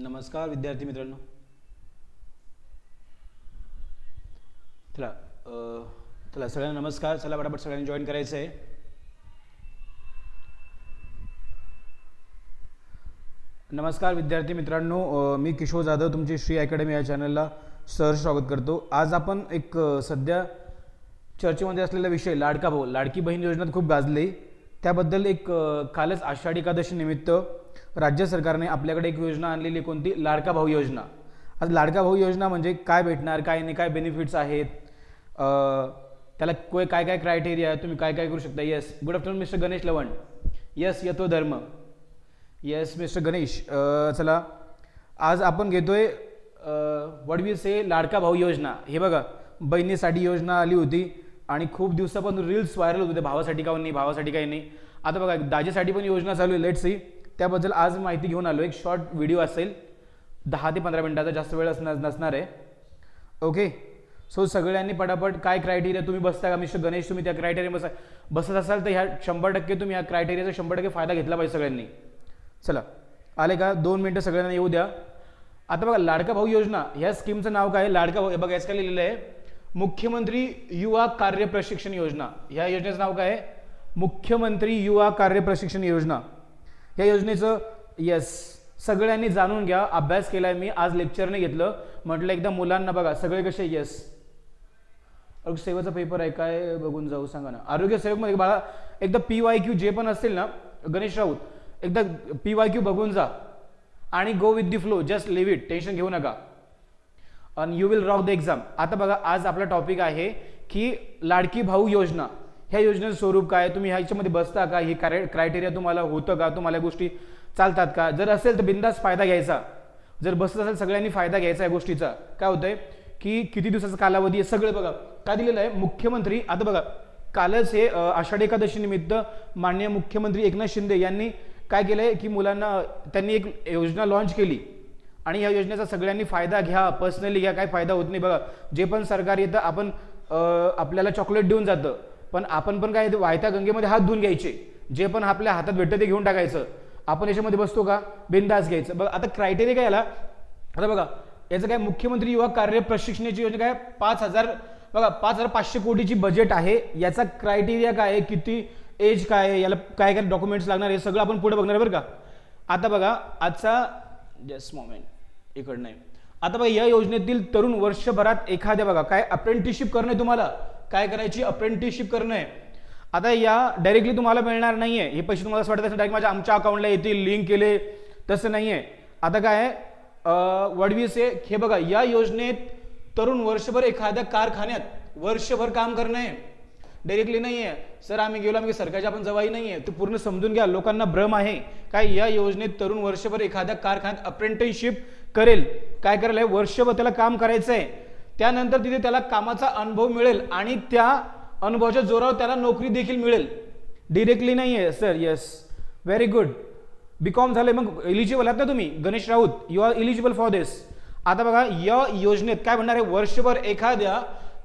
नमस्कार विद्यार्थी मित्रांनो. चला चला सगळ्यांना नमस्कार. चला पटापट सगळ्यांनी जॉईन करायचं आहे नमस्कार विद्यार्थी मित्रांनो. मी किशोर जाधव तुमची श्री अकॅडमी या चॅनलला सर स्वागत करतो. आज आपण एक सध्या चर्चेमध्ये असलेला विषय लाडका भाऊ लाडकी बहीण योजना खूप गाजली. त्याबद्दल एक कालच आषाढी एकादशी निमित्त राज्य सरकारने आपल्याकडे एक योजना आणलेली आहे, कोणती? लाडका भाऊ योजना. आज लाडका भाऊ योजना म्हणजे काय भेटणार काय नाही काय बेनिफिट्स आहेत? त्याला कोय काय काय क्रायटेरिया आहे तुम्ही काय काय करू शकता? Yes good afternoon mister Ganesh Lavan yes येतो धर्म. येस मिस्टर गणेश चला. आज आपण घेतोय वड वी से लाडका भाऊ योजना. हे बघा बहिणीसाठी योजना आली होती आणि खूप दिवसापासून रील्स व्हायरल होते भावासाठी का नाही भावासाठी काही नाही. आता बघा दाजेसाठी पण योजना चालू आहे. लेट सी त्याबद्दल आज माहिती घेऊन आलो एक शॉर्ट व्हिडिओ असेल. दहा ते पंधरा मिनिटाचा जास्त वेळ असणार नसणार आहे. ओके सो सगळ्यांनी पटापट काय क्रायटेरिया तुम्ही बसता का मिस्टर गणेश? तुम्ही त्या क्रायटेरिया बसा बसत असाल तर ह्या शंभर टक्के तुम्ही या क्रायटेरियाचा शंभर टक्के फायदा घेतला पाहिजे सगळ्यांनी. चला. आले का? दोन मिनटं सगळ्यांना येऊ द्या. आता बघा लाडका भाऊ योजना. ह्या स्कीमचं नाव काय? आहे? लाडका भाऊ हे बघा याच काय लिहिलेलं आहे मुख्यमंत्री युवा कार्य प्रशिक्षण योजना. ह्या योजनेचं नाव काय? आहे मुख्यमंत्री युवा कार्य प्रशिक्षण योजना. या योजनेचं येस सगळ्यांनी जाणून घ्या. अभ्यास केलाय मी. आज लेक्चरने घेतलं. म्हटलं एकदा मुलांना बघा. सगळे कसे? येस आरोग्य सेवेचा पेपर आहे काय? बघून जाऊ. सांगा ना. आरोग्य सेवकमध्ये बाळा एकदा पी वाय क्यू जे पण असतील ना गणेश राऊत एकदा पी वाय क्यू बघून जा. आणि go with the flow just leave it tension घेऊ नका. आणि you will rock the exam आता बघा आज आपला टॉपिक आहे की लाडकी भाऊ योजना. ह्या योजनेचं स्वरूप काय? तुम्ही ह्याच्यामध्ये बसता का? ही क्रायटेरिया तुम्हाला होतं का? तुम्हाला या गोष्टी चालतात का? जर असेल तर बिंदास फायदा घ्यायचा. जर बसत असेल सगळ्यांनी फायदा घ्यायचा या गोष्टीचा. काय होतंय? की किती दिवसाचा कालावधी आहे? सगळं बघा. काय दिलेलं आहे? मुख्यमंत्री आता बघा कालच हे आषाढी एकादशी निमित्त माननीय मुख्यमंत्री एकनाथ शिंदे यांनी काय केलंय? की मुलांना त्यांनी एक योजना लॉन्च केली. आणि या योजनेचा सगळ्यांनी फायदा घ्या पर्सनली घ्या काय फायदा होत नाही. बघा जे पण सरकार येतं आपण आपल्याला चॉकलेट देऊन जातं. पण आपण पण काय वायत्या गंगेमध्ये हात धुवून घ्यायचे. जे पण आपल्या हातात भेटतं ते घेऊन टाकायचं. आपण याच्यामध्ये बसतो का? बिंदास घ्यायचं. बघा आता क्रायटेरिया काय याला? आता बघा याचं काय मुख्यमंत्री युवा कार्य प्रशिक्षणाची योजना काय? पाच हजार बघा पाच हजार पाचशे कोटीची बजेट आहे. याचा क्रायटेरिया काय आहे? किती एज काय आहे? याला काय काय डॉक्युमेंट्स लागणार हे सगळं आपण पुढे बघणार आहे बरं का? आता बघा आजचा जस्ट मोमेंट इकडं नाही आता बघा या योजनेतील तरुण वर्षभरात एखाद्या बघा काय अप्रेंटिसशिप करणे तुम्हाला? काय करायची? अप्रेंटिसशिप करणे आता या डायरेक्टली तुम्हाला मिळणार नाही आहे हे पैसे तुम्हाला असं वाटत असेल डायरेक्ट माझ्या आमच्या अकाउंटला येतील लिंक केले. तसं नाही आहे आता काय आहे? वडवीस आहे हे बघा या योजनेत तरुण वर्षभर एखाद्या कारखान्यात वर्षभर काम करणं आहे. डायरेक्टली नाही आहे सर आम्ही गेलो आम्ही सरकारच्या आपण जवाई नाही आहे ते पूर्ण समजून घ्या लोकांना भ्रम आहे. काय या योजनेत तरुण वर्षभर एखाद्या कारखान्यात अप्रेंटिसशिप करेल? काय करेल आहे वर्षभर त्याला काम करायचं आहे त्यानंतर तिथे त्याला कामाचा अनुभव मिळेल आणि त्या अनुभवाच्या जोरावर त्याला नोकरी देखील मिळेल. डिरेक्टली नाही आहे sir yes very good B com झालंय मग इलिजिबल आहात ना तुम्ही? Ganesh Raut you are eligible for this आता बघा या योजनेत काय म्हणणार आहे? वर्षभर एखाद्या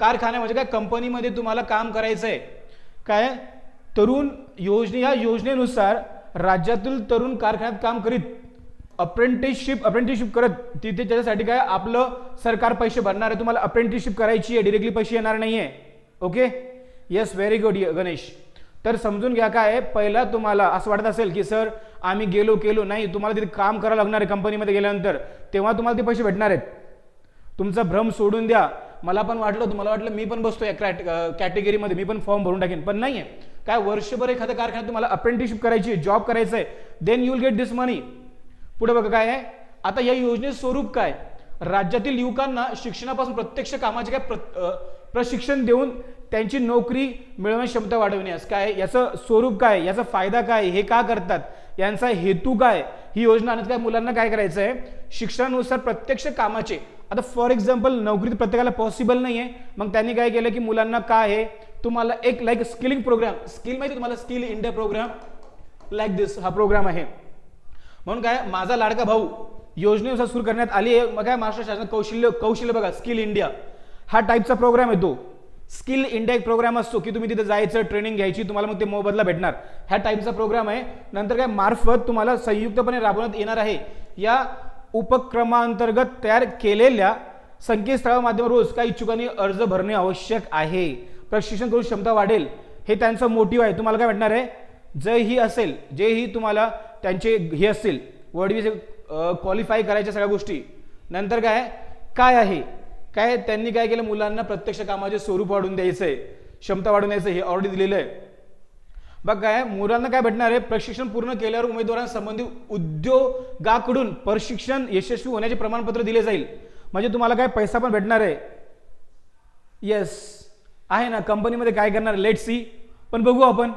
कारखान्यामध्ये म्हणजे काय कंपनीमध्ये तुम्हाला काम करायचं आहे काय? तरुण योजने या योजनेनुसार राज्यातील तरुण कारखान्यात काम करीत. अप्रेंटिसशिप अप्रेंटिसशिप करत तिथे त्याच्यासाठी काय आपलं सरकार पैसे भरणार आहे तुम्हाला अप्रेंटिसशिप करायची आहे डिरेक्टली पैसे येणार नाही आहे okay yes very good Ganesh तर समजून घ्या काय पहिला तुम्हाला असं वाटत असेल की सर आम्ही गेलो केलो नाही तुम्हाला तिथे काम करावं लागणार आहे कंपनीमध्ये गेल्यानंतर. तेव्हा तुम्हाला ते पैसे भेटणार आहेत. तुमचा भ्रम सोडून द्या. मला पण वाटलं होतं मला वाटलं मी पण बसतो या क्रॅट कॅटेगरीमध्ये मी पण फॉर्म भरून टाकेन पण नाही आहे काय वर्षभर एखाद्या कारखान्यात तुम्हाला अप्रेंटिसशिप करायची आहे जॉब करायचं आहे then you will get this money पुढे बघा काय आहे? आता या योजनेचं स्वरूप काय? राज्यातील युवकांना शिक्षणापासून प्रत्यक्ष कामाचे काय प्रशिक्षण देऊन त्यांची नोकरी मिळवण्याची क्षमता वाढवण्यास काय? याचं स्वरूप काय? याचा फायदा काय? हे का करतात? यांचा हेतू काय? ही योजना आणत काय? मुलांना काय करायचं आहे शिक्षणानुसार प्रत्यक्ष कामाचे. आता फॉर एक्झाम्पल नोकरीत प्रत्येकाला पॉसिबल नाही आहे मग त्यांनी काय केलं की मुलांना काय आहे? तुम्हाला एक लाईक स्किलिंग प्रोग्राम स्किल माहिती तुम्हाला? Skill India program like this हा प्रोग्राम आहे. म्हणून काय माझा लाडका भाऊ योजनेनुसार सुरू करण्यात आली आहे. मग काय महाराष्ट्र शासन कौशल्य कौशल्य बघा स्किल इंडिया. हा टाईपचा प्रोग्राम येतो. स्किल इंडिया एक प्रोग्राम असतो की तुम्ही तिथे जायचं ट्रेनिंग घ्यायची तुम्हाला मग ते मोबदला भेटणार. ह्या टाईपचा प्रोग्राम आहे. नंतर काय मार्फत तुम्हाला संयुक्तपणे राबवण्यात येणार आहे. या उपक्रमांतर्गत तयार केलेल्या संकेतस्थळा माध्यमावर रोज काही इच्छुकांनी अर्ज भरणे आवश्यक आहे. प्रशिक्षण करून क्षमता वाढेल. हे त्यांचं मोटिव्ह आहे. तुम्हाला काय भेटणार आहे? जे ही असेल. जे ही तुम्हाला त्यांचे हे असतील वडवी क्वालिफाय करायच्या सगळ्या गोष्टी. नंतर काय काय आहे? काय त्यांनी काय केलं? मुलांना प्रत्यक्ष कामाचे स्वरूप वाढून द्यायचं. आहे क्षमता वाढून द्यायचं हे ऑलरेडी दिलेलं आहे. बघ काय मुलांना काय भेटणार आहे? प्रशिक्षण पूर्ण केल्यावर उमेदवारांसंबंधी उद्योगाकडून प्रशिक्षण यशस्वी होण्याचे प्रमाणपत्र दिले जाईल. म्हणजे तुम्हाला काय? पैसा पण भेटणार आहे. येस आहे ना? कंपनीमध्ये काय करणार? लेट सी पण बघू आपण.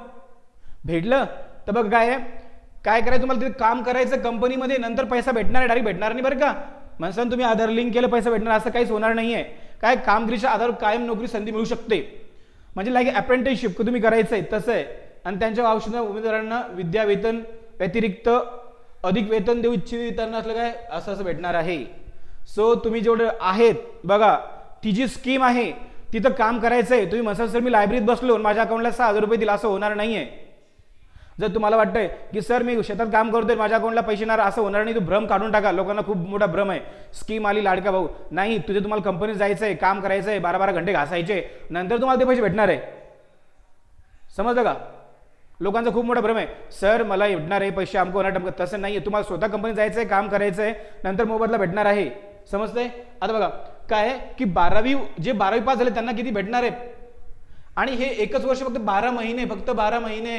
भेटलं? तर बघ काय आहे? काय करायचं? तुम्हाला तिथे काम करायचं कंपनीमध्ये नंतर पैसा भेटणार आहे डायरेक्ट भेटणार नाही बरं का? म्हणसान तुम्ही आधार लिंक केलं पैसा भेटणार असं काहीच होणार नाही आहे काय कामगिरीच्या आधार कायम नोकरी संधी मिळू शकते. म्हणजे लाईक अप्रेंटिसशिप तुम्ही करायचं आहे तसं आहे आणि त्यांच्या औषध उमेदवारांना विद्या वेतन व्यतिरिक्त अधिक वेतन देऊ इच्छितांना असलं काय? असं असं भेटणार आहे. सो तुम्ही जेवढे आहेत बघा ती जी स्कीम आहे तिथं काम करायचं आहे तुम्ही म्हणसाल सर मी लायब्ररीत बसलो आणि माझ्या अकाउंटला सहा हजार रुपये दिला असं होणार नाही आहे जर तुम्हाला वाटतंय की सर मी शेतात काम करतोय माझ्या अकाउंटला पैसे येणार असं होणार नाही तू भ्रम काढून टाका. लोकांना खूप मोठा भ्रम आहे. स्कीम आली लाडका भाऊ. नाही तुझे तुम्हाला कंपनीत जायचं आहे काम करायचं आहे बारा बारा घंटे घासायचे. नंतर तुम्हाला ते पैसे भेटणार आहे. समजलं का? लोकांचा खूप मोठा भ्रम आहे. सर मला भेटणार आहे पैसे आमको होणार टमकं तसं नाही आहे तुम्हाला स्वतः कंपनीत जायचं आहे काम करायचं आहे नंतर मोबदला भेटणार आहे. समजतंय? आता बघा काय की बारावी जे बारावी पास झाले त्यांना किती भेटणार आहे? आणि हे एकच वर्ष फक्त बारा महिने फक्त बारा महिने.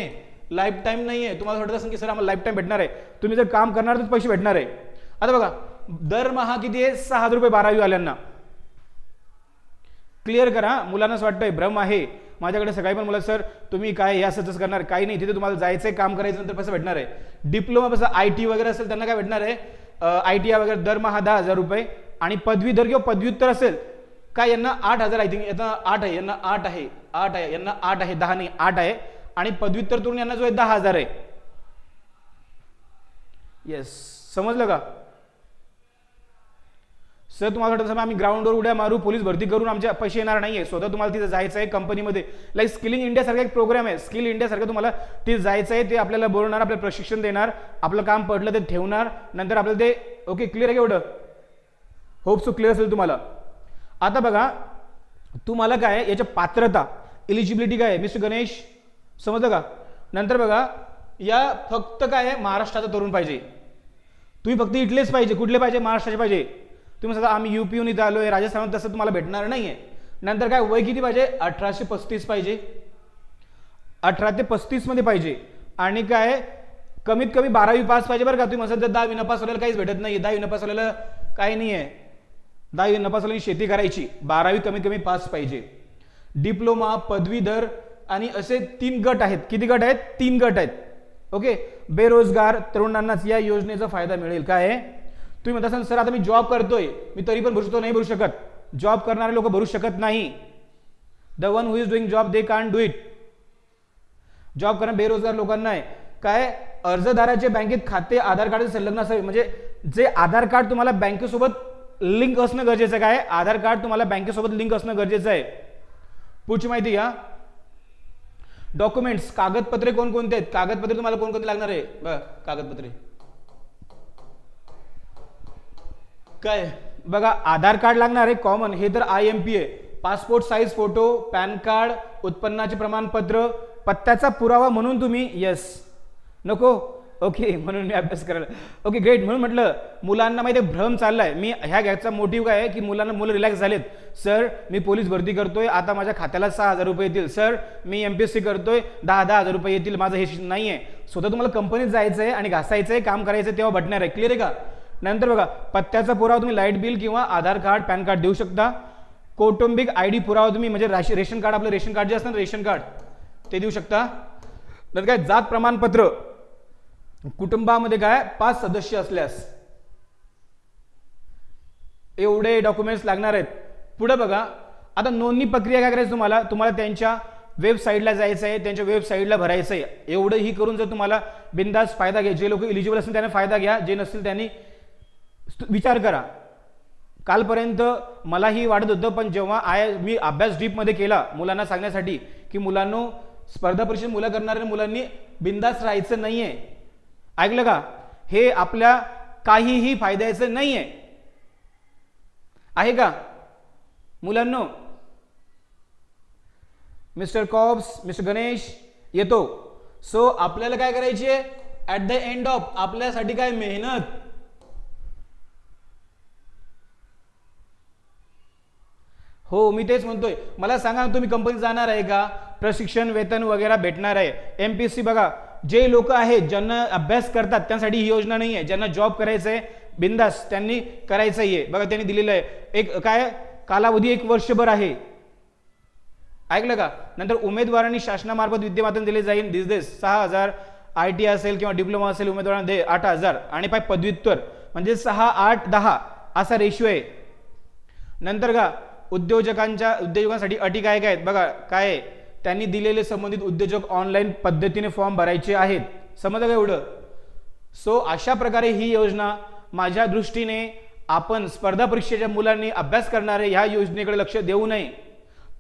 लाईफ टाईम नाही आहे तुम्हाला वाटत असेल की सर आम्हाला लाईफ टाईम भेटणार आहे. तुम्ही जर काम करणार तर पैसे भेटणार आहे. आता बघा दरमहा किती आहे? सहा हजार रुपये बारावी वाल्यांना. क्लिअर करा. मुलांनाच वाटतंय भ्रम आहे. माझ्याकडे सकाळी पण मला सर तुम्ही काय हे असंच करणार? काही नाही. तिथे तुम्हाला जायचं आहे काम करायचं नंतर पैसा भेटणार आहे. डिप्लोमा कसं आय टी वगैरे असेल त्यांना काय भेटणार आहे? आय टी आय वगैरे दरमहा दहा हजार रुपये. आणि पदवीधर किंवा पदव्युत्तर असेल काय यांना आठ हजार आय थिंक यांना आठ आहे यांना आठ आहे आठ आहे यांना आठ आहे दहा नाही आठ आहे. आणि पदव्युत्तर तरुण यांना जो आहे दहा हजार आहे. येस समजलं का? सर तुम्हाला वाटतं आम्ही ग्राउंडवर उड्या मारू पोलीस भरती करून आमच्या पैसे येणार नाहीये. स्वतः तुम्हाला तिथे जायचं आहे कंपनीमध्ये लाईक स्किलिंग इंडिया सारखा एक प्रोग्राम आहे. स्किल इंडिया सारखं तुम्हाला तिथे जायचं आहे ते आपल्याला बोलणार आपल्याला प्रशिक्षण देणार आपलं काम पडलं ते ठेवणार नंतर आपल्याला ते ओके क्लिअर आहे एवढं? होप सो क्लिअर असेल तुम्हाला. आता बघा तुम्हाला काय याच्या पात्रता एलिजिबिलिटी काय आहे? मिस्टर गणेश समजलं का? नंतर बघा या फक्त काय आहे? महाराष्ट्राचा तरुण पाहिजे. तुम्ही फक्त इथलेच पाहिजे कुठले पाहिजे? महाराष्ट्राचे पाहिजे. तुम्ही सांगा आम्ही यू युपीहून इथं आहे राजस्थानात तसं तुम्हाला भेटणार नाही आहे नंतर काय वय किती पाहिजे? अठराशे पस्तीस पाहिजे. अठरा ते पस्तीसमध्ये पाहिजे. आणि काय कमीत कमी बारावी पास पाहिजे बरं का तुम्ही. म्हणसाल तर दहावी नपास वाल्याला काहीच भेटत नाही दहा पास वाल्याला काही नाही आहे दहावी नपास वाल्यानी शेती करायची. बारावी कमीत कमी पास पाहिजे. डिप्लोमा पदवीधर आणि असे तीन गट आहेत. किती गट आहेत? तीन गट आहेत. ओके? बेरोजगार तरुणांनाच या योजनेचा फायदा मिळेल. काय आहे? तुम्ही म्हणता असाल सर आता मी जॉब करतोय. मी तरी पण भरू शकतो नाही भरू शकत. जॉब करणारे लोक भरू शकत नाही. The one who is doing job they can do it job करणं बेरोजगार लोकांना आहे. काय अर्जदाराचे बँकेत खाते आधार कार्ड संलग्न असावे म्हणजे जे आधार कार्ड तुम्हाला बँकेसोबत लिंक असणं गरजेचं आहे. काय आधार कार्ड तुम्हाला बँकेसोबत लिंक असणं गरजेचं आहे. पुढची माहिती घ्या. डॉक्युमेंट्स कागदपत्रे कोणकोणते आहेत? कागदपत्रे तुम्हाला कोणकोणते लागणार आहे? बघा कागदपत्रे. काय? बघा आधार कार्ड लागणार आहे कॉमन हे तर आय एम पी आहे. Passport size photo PAN card उत्पन्नाचे प्रमाणपत्र पत्त्याचा पुरावा म्हणून तुम्ही येस नको? ओके म्हणून मी अभ्यास करायला. ओके ग्रेट म्हणून म्हटलं मुलांना माहिती आहे भ्रम चाललाय. मी ह्या घ्यायचा मोटिव्ह काय आहे? की मुलांना मुलं रिलॅक्स झालेत. सर मी पोलीस भरती करतोय. आता माझ्या खात्याला सहा हजार रुपये येतील. सर मी एम पी एस सी करतोय. दहा दहा हजार रुपये येतील. माझं हे नाही आहे स्वतः तुम्हाला कंपनीत जायचं आहे आणि घासायचं आहे काम करायचं आहे तेव्हा भटणार आहे. क्लिअर आहे का? नंतर बघा पत्त्याचा पुरावा तुम्ही लाइट बिल किंवा आधार कार्ड पॅन कार्ड देऊ शकता. कौटुंबिक आय डी पुरावा तुम्ही म्हणजे राशी रेशन कार्ड आपलं रेशन कार्ड जे असतं ना रेशन कार्ड ते देऊ शकता. नंतर काय? जात प्रमाणपत्र. कुटुंबामध्ये काय? पाच सदस्य असल्यास. एवढे डॉक्युमेंट्स लागणार आहेत. पुढे बघा. आता नोंदणी प्रक्रिया काय करायची तुम्हाला? तुम्हाला त्यांच्या वेबसाईटला जायचं आहे त्यांच्या वेबसाईटला भरायचं आहे. एवढं ही करून जर तुम्हाला बिंदास फायदा घ्या. जे लोक इलिजिबल असतील त्यांना फायदा घ्या. जे नसतील त्यांनी विचार करा. कालपर्यंत मलाही वाटत होतं पण जेव्हा आय मी अभ्यास डीपमध्ये केला मुलांना सांगण्यासाठी की मुलांनो स्पर्धा परीक्षेत मुलं करणाऱ्या मुलांनी बिंदास राहायचं नाही आहे ऐकलं का? हे आपल्या काहीही फायद्याचं नाही आहे आहे का? मुलांनो मिस्टर कॉब्स मिस्टर गणेश येतो. सो आपल्याला काय करायची आहे ॲट द एंड ऑफ आपल्यासाठी काय मेहनत? हो मी तेच म्हणतोय. मला सांगा तुम्ही कंपनीत जाणार आहे का? प्रशिक्षण वेतन वगैरे भेटणार आहे. एम पी सी बघा. जे लोक आहेत ज्यांना अभ्यास करतात त्यांसाठी ही योजना नाही आहे ज्यांना जॉब करायचं आहे बिंदास त्यांनी करायचं आहे बघा त्यांनी दिलेलं आहे. एक काय? कालावधी एक वर्षभर आहे. ऐकलं का? नंतर उमेदवारांनी शासनामार्फत विद्यमातन दिले जाईल दिस दिस सहा हजार आय टी असेल किंवा डिप्लोमा असेल उमेदवारांना दे आठ हजार. आणि पाय पदव्युत्तर. म्हणजे सहा आठ दहा असा रेशिओ आहे. नंतर का? उद्योजकांच्या उद्योजकांसाठी अटी काय काय आहेत? बघा काय आहे? त्यांनी दिलेले संबंधित उद्योजक ऑनलाईन पद्धतीने फॉर्म भरायचे आहेत. समजलं का एवढं? सो अशा प्रकारे ही योजना माझ्या दृष्टीने आपण स्पर्धा परीक्षेच्या मुलांनी अभ्यास करणारे ह्या योजनेकडे लक्ष देऊ नये.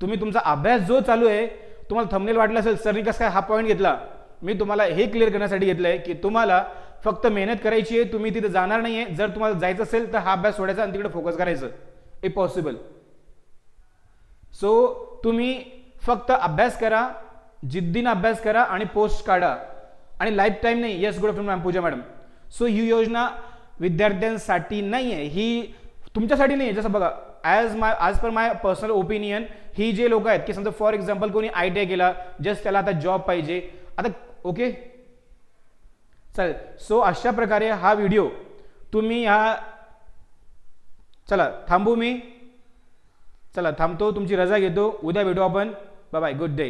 तुम्ही तुमचा अभ्यास जो चालू आहे तुम्हाला थंबनेल वाटला असेल सरनी कसं काय हा पॉईंट घेतला? मी तुम्हाला हे क्लिअर करण्यासाठी घेतलं आहे की तुम्हाला फक्त मेहनत करायची आहे तुम्ही तिथे जाणार नाही आहे जर तुम्हाला जायचं असेल तर हा अभ्यास सोडायचा आणि तिकडे फोकस करायचं. ए पॉसिबल सो तुम्ही फक्त अभ्यास करा जिद्दीनं अभ्यास करा आणि पोस्ट काढा. आणि लाईफ टाईम नाही yes good afternoon ma'am Pooja madam so ही योजना विद्यार्थ्यांसाठी नाही आहे ही तुमच्यासाठी नाही आहे जसं बघा as my as per my personal opinion ही जे लोक आहेत की समजा फॉर एक्झाम्पल कोणी आय टी आय केला जस्ट त्याला आता जॉब पाहिजे. आता ओके चालेल सो अशा प्रकारे हा व्हिडिओ तुम्ही ह्या चला थांबू मी. चला थांबतो तुमची रजा घेतो. उद्या भेटू आपण. Bye bye good day